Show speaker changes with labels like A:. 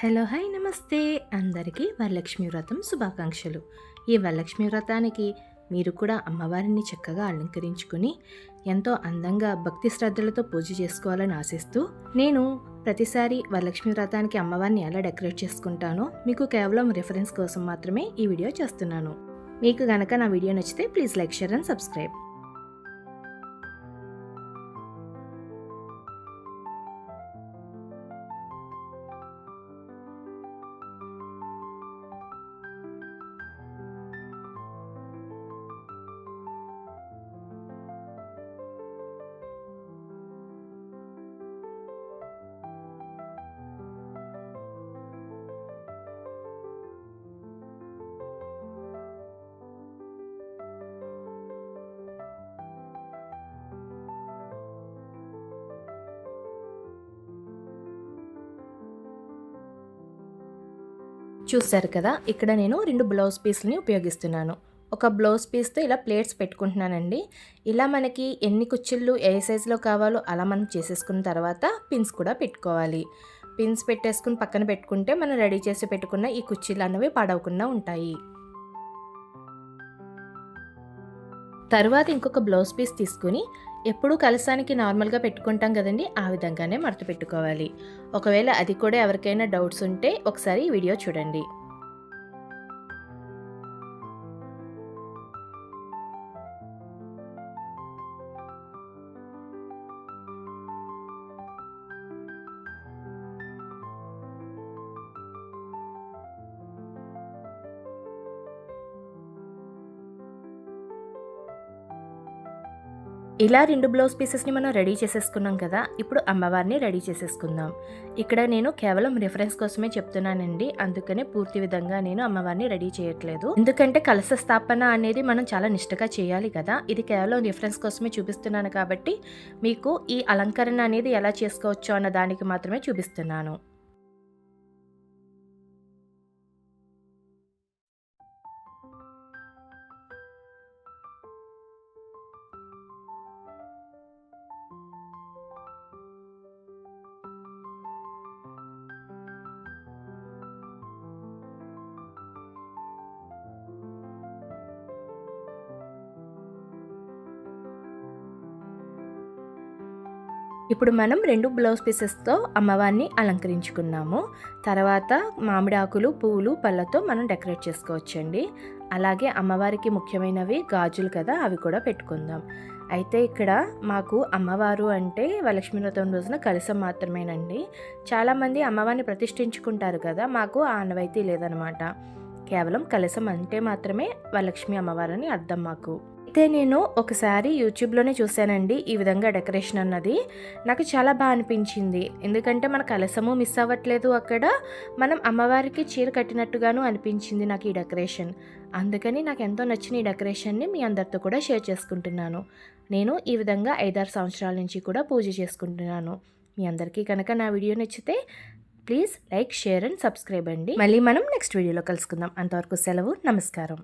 A: Hello hi నమస్తే. అందరికీ వరలక్ష్మి వ్రతం శుభాకాంక్షలు. ఈ వరలక్ష్మి వ్రతానికి మీరు కూడా అమ్మవారిని చక్కగా అలంకరించుకుని ఎంతో అందంగా భక్తి శ్రద్ధలతో పూజ చేసుకోవాలని ఆశిస్తూ నేను ప్రతిసారి వరలక్ష్మి వ్రతానికి అమ్మవారిని ఎలా డెకరేట్ చేసుకుంటానో మీకు కేవలం రిఫరెన్స్ కోసం మాత్రమే ఈ వీడియో చేస్తున్నాను. మీకు గనక నా వీడియో నచ్చితే please like share and subscribe. చూశారు కదా ఇక్కడ నేను రెండు బ్లౌజ్ పీస్ని ఉపయోగిస్తున్నాను. ఒక బ్లౌజ్ పీస్తో ఇలా ప్లేట్స్ పెట్టుకుంటున్నానండి. ఇలా మనకి ఎన్ని కుచ్చిళ్ళు ఏ సైజులో కావాలో అలా మనం చేసేసుకున్న తర్వాత పిన్స్ కూడా పెట్టుకోవాలి. పిన్స్ పెట్టేసుకుని పక్కన పెట్టుకుంటే మనం రెడీ చేసి పెట్టుకున్న ఈ కుచ్చిళ్ళు అనేవి పాడవకుండా ఉంటాయి. తర్వాత ఇంకొక బ్లౌజ్ పీస్ తీసుకుని ఎప్పుడూ కలసానికి నార్మల్గా పెట్టుకుంటాం కదండి ఆ విధంగానే మడత పెట్టుకోవాలి. ఒకవేళ అది కూడా ఎవరికైనా డౌట్స్ ఉంటే ఒకసారి ఈ వీడియో చూడండి. ఇలా రెండు బ్లౌజ్ పీసెస్ని మనం రెడీ చేసేసుకున్నాం కదా ఇప్పుడు అమ్మవారిని రెడీ చేసేసుకుందాం. ఇక్కడ నేను కేవలం రిఫరెన్స్ కోసమే చెప్తున్నానండి. అందుకనే పూర్తి విధంగా నేను అమ్మవారిని రెడీ చేయట్లేదు. ఎందుకంటే కలస స్థాపన అనేది మనం చాలా నిష్టగా చేయాలి కదా. ఇది కేవలం రిఫరెన్స్ కోసమే చూపిస్తున్నాను కాబట్టి మీకు ఈ అలంకరణ అనేది ఎలా చేసుకోవచ్చు అన్న దానికి మాత్రమే చూపిస్తున్నాను. ఇప్పుడు మనం రెండు బ్లౌజ్ పీసెస్తో అమ్మవారిని అలంకరించుకున్నాము. తర్వాత మామిడి ఆకులు పువ్వులు పళ్ళతో మనం డెకరేట్ చేసుకోవచ్చండి. అలాగే అమ్మవారికి ముఖ్యమైనవి గాజులు కదా అవి కూడా పెట్టుకుందాం. అయితే ఇక్కడ మాకు అమ్మవారు అంటే వరలక్ష్మి వ్రతం రోజున కలసం మాత్రమేనండి. చాలామంది అమ్మవారిని ప్రతిష్ఠించుకుంటారు కదా మాకు ఆనవాయితీ లేదనమాట. కేవలం కలసం అంటే మాత్రమే వరలక్ష్మి అమ్మవారని అర్థం మాకు. అయితే నేను ఒకసారి యూట్యూబ్లోనే చూశానండి ఈ విధంగా డెకరేషన్ అన్నది. నాకు చాలా బాగా అనిపించింది. ఎందుకంటే మన కలసము మిస్ అవ్వట్లేదు అక్కడ. మనం అమ్మవారికి చీర కట్టినట్టుగాను అనిపించింది నాకు ఈ డెకరేషన్. అందుకని నాకు ఎంతో నచ్చిన ఈ డెకరేషన్ని మీ అందరితో కూడా షేర్ చేసుకుంటున్నాను. నేను ఈ విధంగా ఐదారు సంవత్సరాల నుంచి కూడా పూజ చేసుకుంటున్నాను. మీ అందరికీ కనుక నా వీడియో నచ్చితే please like share and subscribe అండి. మళ్ళీ మనం నెక్స్ట్ వీడియోలో కలుసుకుందాం. అంతవరకు సెలవు నమస్కారం.